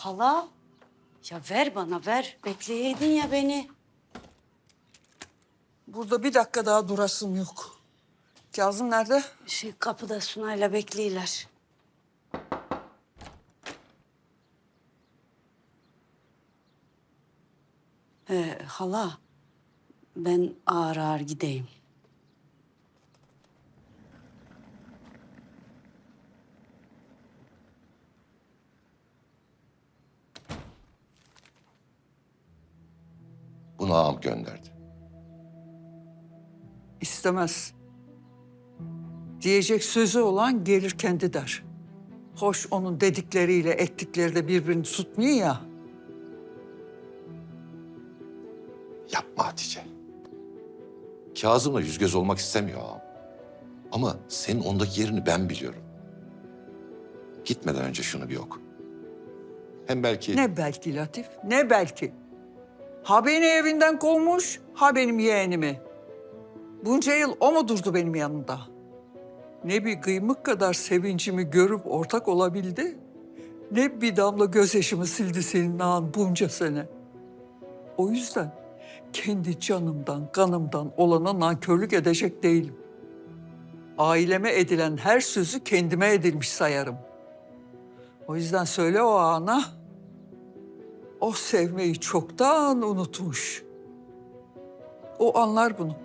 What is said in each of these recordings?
Hala. Ya ver bana ver. Bekleyeydin ya beni. Burada bir dakika daha durasım yok. Kazım nerede? Şey kapıda Sunay'la bekliyorlar. Ee, hala ben ağır ağır gideyim. Bunu ağam gönderdi. İstemez. Diyecek sözü olan gelir kendi der. Hoş onun dedikleriyle ettikleri de birbirini tutmuyor ya. Yapma Hatice. Kazım'la yüz göz olmak istemiyor ağam. Ama senin ondaki yerini ben biliyorum. Gitmeden önce şunu bir oku. Hem belki... Ne belki Latif, ne belki. Ha beni evinden kovmuş, ha benim yeğenimi. Bunca yıl o mu durdu benim yanımda? Ne bir kıymık kadar sevincimi görüp ortak olabildi, ne bir damla gözyaşımı sildi senin ağan bunca sene. O yüzden kendi canımdan, kanımdan olana nankörlük edecek değilim. Aileme edilen her sözü kendime edilmiş sayarım. O yüzden söyle o ana, o sevmeyi çoktan unutmuş. O anlar bunu.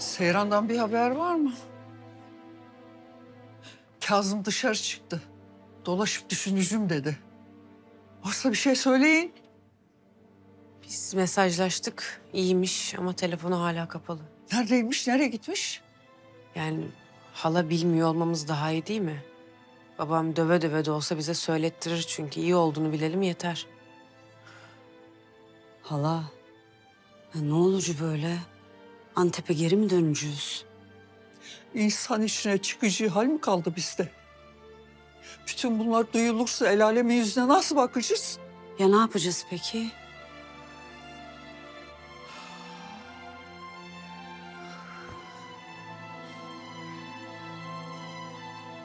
Seyran'dan bir haber var mı? Kazım dışarı çıktı. Dolaşıp düşüneceğim dedi. Varsa bir şey söyleyin. Biz mesajlaştık. İyiymiş ama telefonu hala kapalı. Neredeymiş, nereye gitmiş? Yani hala bilmiyor olmamız daha iyi değil mi? Babam döve döve de olsa bize söylettirir çünkü iyi olduğunu bilelim yeter. Hala. Ya ne olucu böyle? Antep'e geri mi döneceğiz? İnsan içine çıkıcı hal mi kaldı bizde? Bütün bunlar duyulursa el alemin yüzüne nasıl bakacağız? Ya ne yapacağız peki?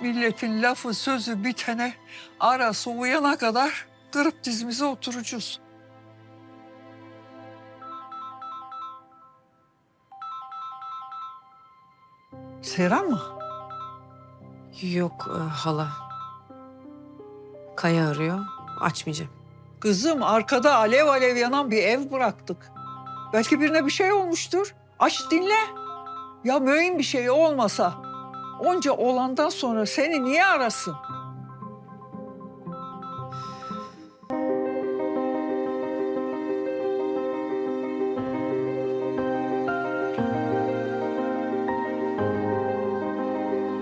Milletin lafı sözü bitene, arası uyana kadar kırıp dizimize oturacağız. Seyran mı? Yok e, hala. Kaya arıyor. Açmayacağım. Kızım arkada alev alev yanan bir ev bıraktık. Belki birine bir şey olmuştur. Aç dinle. Ya mühim bir şey olmasa onca olandan sonra seni niye arasın?